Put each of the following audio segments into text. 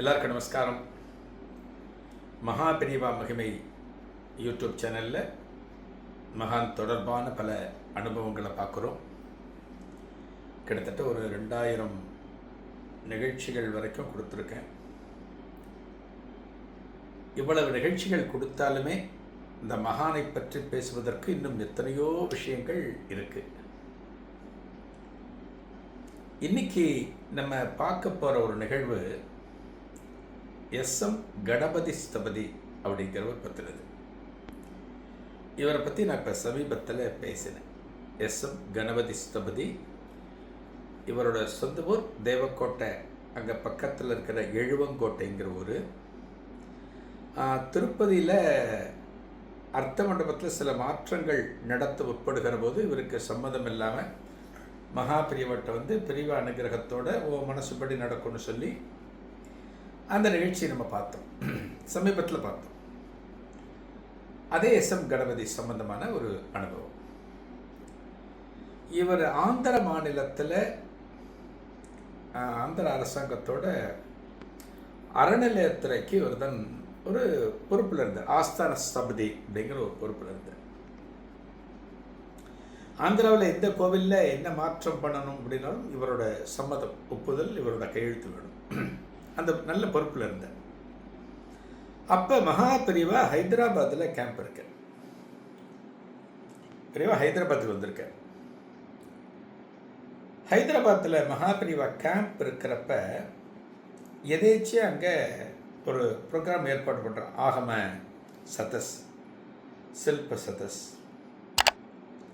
எல்லாருக்கும் நமஸ்காரம். மகா பெரியவா மகிமை யூடியூப் சேனலில் மகான் தொடர்பான பல அனுபவங்களை பார்க்குறோம். கிட்டத்தட்ட ஒரு ரெண்டாயிரம் நிகழ்ச்சிகள் வரைக்கும் கொடுத்துருக்கேன். இவ்வளவு நிகழ்ச்சிகள் கொடுத்தாலுமே இந்த மகானை பற்றி பேசுவதற்கு இன்னும் எத்தனையோ விஷயங்கள் இருக்குது இன்னைக்கு நம்ம பார்க்க போகிற ஒரு நிகழ்வு எஸ் எம் கணபதி ஸ்தபதி அப்படிங்கிறவர் பற்றினது இவரை பற்றி நான் இப்போ சமீபத்தில் பேசினேன். எஸ் எம் கணபதி ஸ்தபதி இவரோட சொந்த ஊர் தேவக்கோட்டை. அங்கே பக்கத்தில் இருக்கிற எழுவங்கோட்டைங்கிற ஊர். திருப்பதியில் அர்த்த மண்டபத்தில் சில மாற்றங்கள் நடத்த உட்படுகிற போது இவருக்கு சம்மதம் இல்லாமல் மகா பிரியவட்டை வந்து பிரிவ அனுகிரகத்தோட ஓ மனசுபடி நடக்கும்னு சொல்லி அந்த நிகழ்ச்சியை நம்ம பார்த்தோம். சமீபத்தில் பார்த்தோம். அதே எஸ் எம் கணபதி சம்பந்தமான ஒரு அனுபவம். இவர் ஆந்திர மாநிலத்தில் ஆந்திர அரசாங்கத்தோட அறநிலையத்துறைக்கு இவர் தான் ஒரு பொறுப்பில் இருந்தார். ஆஸ்தான ஸ்தபதி அப்படிங்கிற ஒரு பொறுப்பில் இருந்தார். ஆந்திராவில் எந்த கோவிலில் என்ன மாற்றம் பண்ணணும் அப்படின்னாலும் இவரோட சம்மதம் ஒப்புதல் இவரோட கையெழுத்து வேணும். அந்த நல்ல பொறுப்பில் இருந்தேன் அப்போ மகா பிரிவா ஹைதராபாத்தில் கேம்ப் இருக்கு. பிரிவா ஹைதராபாத்துக்கு வந்திருக்கேன் ஹைதராபாத்தில் மகாபிரிவா கேம்ப் இருக்கிறப்ப எதேச்சியாக அங்கே ஒரு ப்ரோக்ராம் ஏற்பாடு பண்ணுறோம் ஆகம சதஸ் சில்ப சதஸ்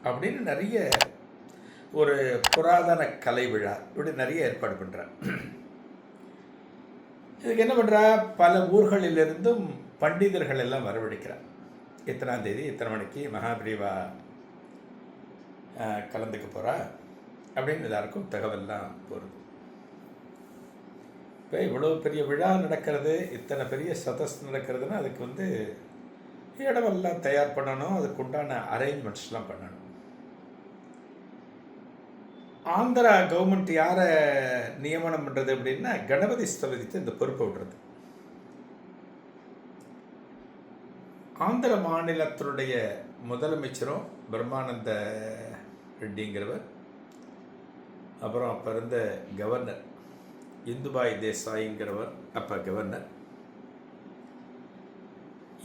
அப்படின்னு நிறைய ஒரு புராதன கலை விழா இப்படி நிறைய ஏற்பாடு பண்ணுறேன் இதுக்கு என்ன பண்ணுறா பல ஊர்களிலிருந்தும் பண்டிதர்கள் எல்லாம் வரவழைக்கிறார். இத்தனாம் தேதி? இத்தனை மணிக்கு? மகாபிரிவா கலந்துக்க போகிறா அப்படின்னு எல்லாருக்கும் தகவல்லாம் போகிறது இப்போ இவ்வளோ பெரிய விழா நடக்கிறது இத்தனை பெரிய சதஸ் நடக்கிறதுனா அதுக்கு வந்து இடமெல்லாம் தயார் பண்ணணும் அதுக்குண்டான அரேஞ்ச்மெண்ட்ஸ்லாம் பண்ணணும். ஆந்திரா கவர்மெண்ட் யாரை நியமனம் பண்ணுறது அப்படின்னா கணபதி ஸ்தபதிக்கு இந்த பொறுப்பை விடுறது. ஆந்திர மாநிலத்தினுடைய முதலமைச்சரும் பிரம்மானந்த ரெட்டிங்கிறவர் அப்புறம் அப்போ இருந்த கவர்னர் இந்துபாய் தேசாய்ங்கிறவர் அப்போ கவர்னர்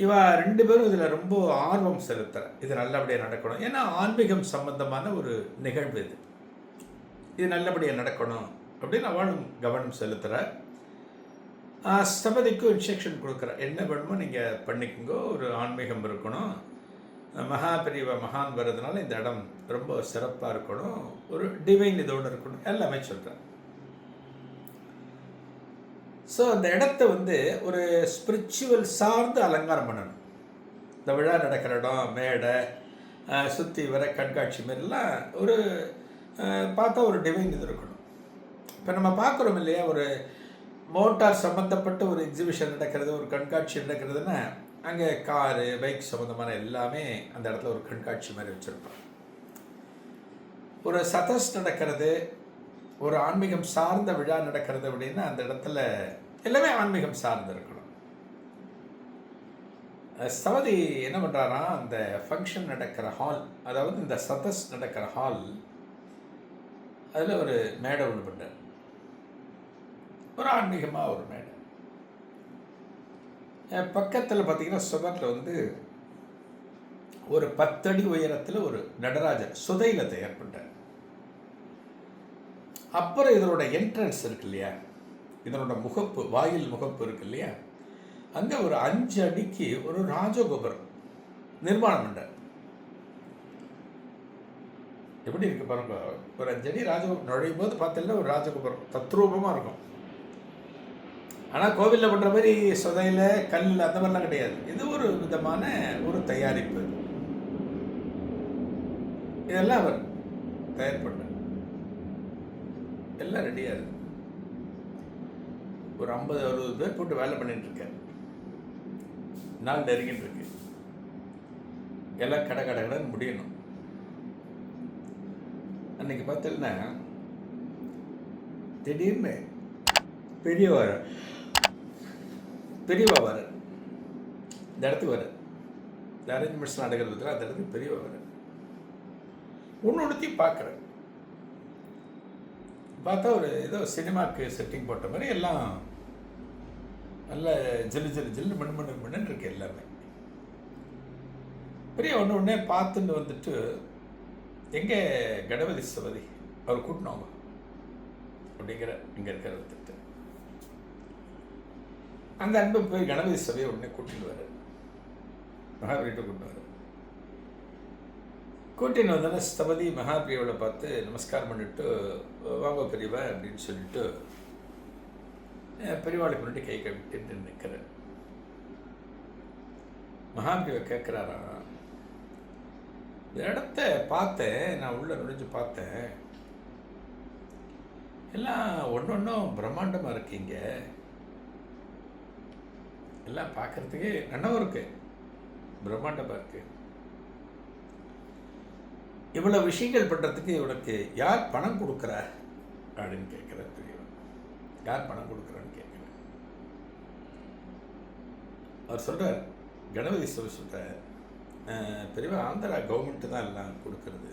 இவ ரெண்டு பேரும் இதில் ரொம்ப ஆர்வம் செலுத்துற இது நல்லபடியாக நடக்கணும். ஏன்னா ஆன்மீகம் சம்பந்தமான ஒரு நிகழ்வு இது. இது நல்லபடியாக நடக்கணும் அப்படின்னு அவளும் கவனம் செலுத்துகிற ஸ்தபதிக்கும் இன்ஸ்ட்ரக்ஷன் கொடுக்குற என்ன வேணுமோ நீங்கள் பண்ணிக்கோங்க. ஒரு ஆன்மீகம் இருக்கணும். மகா மகான் வர்றதுனால இந்த இடம் ரொம்ப சிறப்பாக இருக்கணும். ஒரு டிவைன் இதோடு இருக்கணும். எல்லாமே சொல்கிறேன் ஸோ அந்த இடத்த வந்து ஒரு ஸ்பிரிச்சுவல் சார்ந்து அலங்காரம் பண்ணணும். இந்த விழா நடக்கிற இடம் மேடை சுற்றி வர கண்காட்சி மாரிலாம் ஒரு பார்த்தா ஒரு டிவைன் இது இருக்கணும். இப்போ நம்ம பார்க்குறோம் இல்லையா ஒரு மோட்டார் சம்மந்தப்பட்ட ஒரு எக்ஸிபிஷன் நடக்கிறது ஒரு கண்காட்சி நடக்கிறதுன்னா அங்கே காரு பைக் சம்மந்தமான எல்லாமே அந்த இடத்துல ஒரு கண்காட்சி மாதிரி வச்சுருப்போம் ஒரு சதஸ் நடக்கிறது ஒரு ஆன்மீகம் சார்ந்த விழா நடக்கிறது அப்படின்னா அந்த இடத்துல எல்லாமே ஆன்மீகம் சார்ந்து இருக்கணும். சவதி என்ன பண்ணுறாரா அந்த ஃபங்க்ஷன் நடக்கிற ஹால் அதாவது இந்த சதஸ் நடக்கிற ஹால் அதில் ஒரு மேடை ஒன்று பண்ணார் ஒரு ஆன்மீகமாக ஒரு மேடை. பக்கத்தில் பார்த்தீங்கன்னா சுவரில் வந்து ஒரு பத்தடி உயரத்தில் ஒரு நடராஜர் சுதையில் தயார் பண்ணுறார் அப்புறம் இதனோட என்ட்ரன்ஸ் இருக்கு இல்லையா? இதனோட முகப்பு வாயில் முகப்பு இருக்கு இல்லையா? அங்கே ஒரு அஞ்சு அடிக்கு ஒரு ராஜகோபுரம் நிர்மாணம் பண்ணுறார் எப்படி இருக்கு பாருங்க. ஒரு அஞ்சடி அடி ராஜகோபுரம் நுழையும் போது பார்த்தீங்கன்னா ஒரு ராஜகோபுரம் தத்ரூபமாக இருக்கும். ஆனால் கோவிலில் பண்ணுற மாதிரி சொதையில் கல் அந்த மாதிரிலாம் கிடையாது. இது ஒரு விதமான ஒரு தயாரிப்பு. இதெல்லாம் அவர் தயார் பண்ண எல்லாம் ரெடியாக இருக்கு. ஒரு ஐம்பது அறுபது பேர் போட்டு வேலை பண்ணிட்டு இருக்கேன் நாள் நெருங்கிட்டு இருக்கு. எல்லாம் கடை கடை கடைன்னு முடியணும். அன்னைக்கு பார்த்தீங்கன்னா திடீர்னு பெரியவா பெரியவா வர இந்த இடத்துக்கு வர இந்த அரேஞ்ச்மெண்ட்ஸ் நடக்கிறதுல அந்த இடத்துக்கு பெரியவா வர ஒன்று ஒன்றுத்தையும் பார்க்குறேன் பார்த்தா ஒரு ஏதோ சினிமாக்கு செட்டிங் போட்ட மாதிரி எல்லாம் நல்ல ஜில்லு ஜில்லு ஜில்லு மண் மண் மண்ணுன்னு இருக்கு எல்லாமே. பெரிய ஒன்று ஒன்றே பார்த்துன்னு வந்துட்டு எங்கே கணபதி சபதி? அவர் கூட்டினோம் அப்படிங்கிற இங்கே இருக்கிற வந்துட்டு அந்த அன்பு போய் கணபதி சபையை உடனே கூட்டிட்டு வர மகாபீரிட்ட கூட்டிட்டு வர கூட்டின்னு வந்தோடனே ஸ்தபதி மகாபிரியோட பார்த்து நமஸ்காரம் பண்ணிட்டு வாங்க பெரியவா அப்படின்னு சொல்லிட்டு பெரியவாளுக்கு முன்னாடி கை கவிட்டு நிற்கிறேன் மகாபிரிவை கேட்குறாராம். இடத்த பார்த்தேன். நான் உள்ள நுழைஞ்சு பார்த்தேன். எல்லாம் ஒன்று ஒன்றும் பிரம்மாண்டமாக இருக்கீங்க எல்லாம் பார்க்கறதுக்கே நன்னவும் இருக்கு. பிரம்மாண்டமாக இருக்கு. இவ்வளோ விஷயங்கள் பண்ணுறதுக்கு இவனுக்கு யார் பணம் கொடுக்குறா? அப்படின்னு கேட்குற பெரியவன் யார் பணம் கொடுக்குறான்னு கேட்குறேன் அவர் சொல்கிறார் கணபதி சொல்லி சொல்கிறார் பெரியவா ஆந்திரா கவர்மெண்ட்டு தான் எல்லாம் கொடுக்கறது.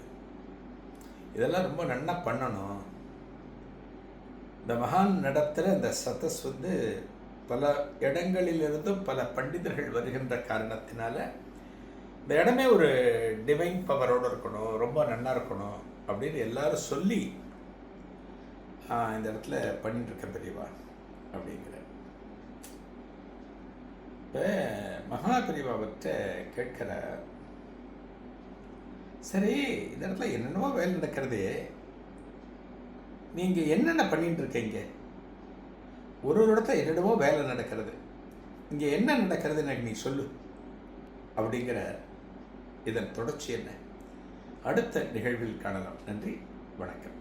இதெல்லாம் ரொம்ப நன்னா பண்ணணும். இந்த மகான் நடத்துகிற இந்த சதஸ் வந்து பல இடங்களிலிருந்தும் பல பண்டிதர்கள் வருகின்ற காரணத்தினால இந்த இடமே ஒரு டிவைன் பவரோடு இருக்கணும் ரொம்ப நல்லா இருக்கணும் அப்படின்னு எல்லாரும் சொல்லி இந்த இடத்துல பண்ணிட்டு இருக்க பெரியவா அப்படிங்கிற. இப்போ மகா கேட்குற சரி இந்த இடத்துல என்னென்னவோ வேலை நடக்கிறது. நீங்கள் என்னென்ன பண்ணிட்டு இருக்கீங்க? ஒரு ஒரு இடத்துல என்னென்னவோ வேலை நடக்கிறது. இங்கே என்ன நடக்கிறது எனக்கு நீ சொல்லு. அப்படிங்கிற இதன் தொடர்ச்சி என்ன? அடுத்த நிகழ்வில் காணலாம். நன்றி வணக்கம்.